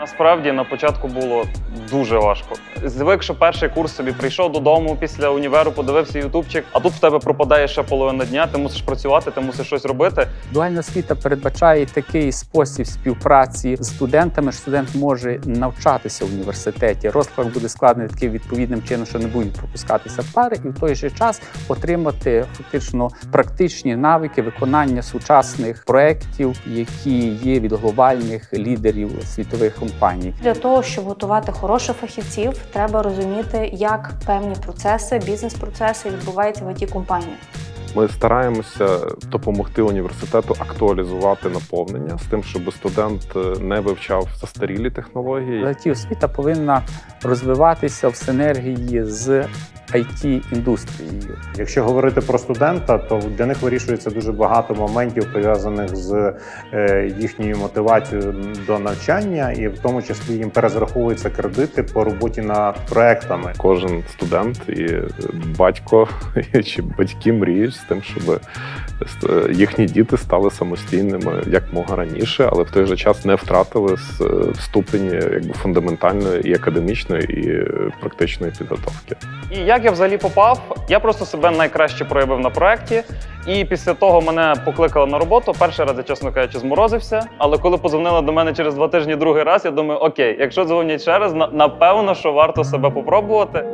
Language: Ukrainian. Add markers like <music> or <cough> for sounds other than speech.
Насправді на початку було дуже важко. Звик, що перший курс собі прийшов додому після універу, подивився ютубчик, а тут в тебе пропадає ще половина дня. Ти мусиш працювати, ти мусиш щось робити. Дуальна освіта передбачає такий спосіб співпраці з студентами. що Студент може навчатися в університеті. Розклад буде складений таким відповідним чином, що не будуть пропускатися пари, і в той же час отримати фактично практичні навики виконання сучасних проєктів, які є від глобальних лідерів світових компаній. Для того, щоб готувати хороших фахівців, треба розуміти, як певні процеси, бізнес-процеси відбуваються в it компанії Ми стараємося допомогти університету актуалізувати наповнення з тим, щоб студент е, не вивчав застарілі технології. it освіта повинна розвиватися в синергії з it індустрією. Якщо говорити про студента, то для них вирішується дуже багато моментів пов'язаних з е, їхньою мотивацією до навчання, і в тому числі їм перезраховуються кредити по роботі над проектами. Кожен студент і батько <laughs> чи батьки мріють з тим, щоб е, їхні діти стали самостійними як мога раніше, але в той же час не втратили е, ступені якби фундаментальної і академічної, і практичної підготовки. І як я взагалі попав, я просто себе найкраще проявив на проєкті. І після того мене покликали на роботу. Перший раз я, чесно кажучи, зморозився. Але коли позвонили до мене через два тижні другий раз, я думаю, окей, якщо дзвонять ще раз, напевно, що варто себе попробувати.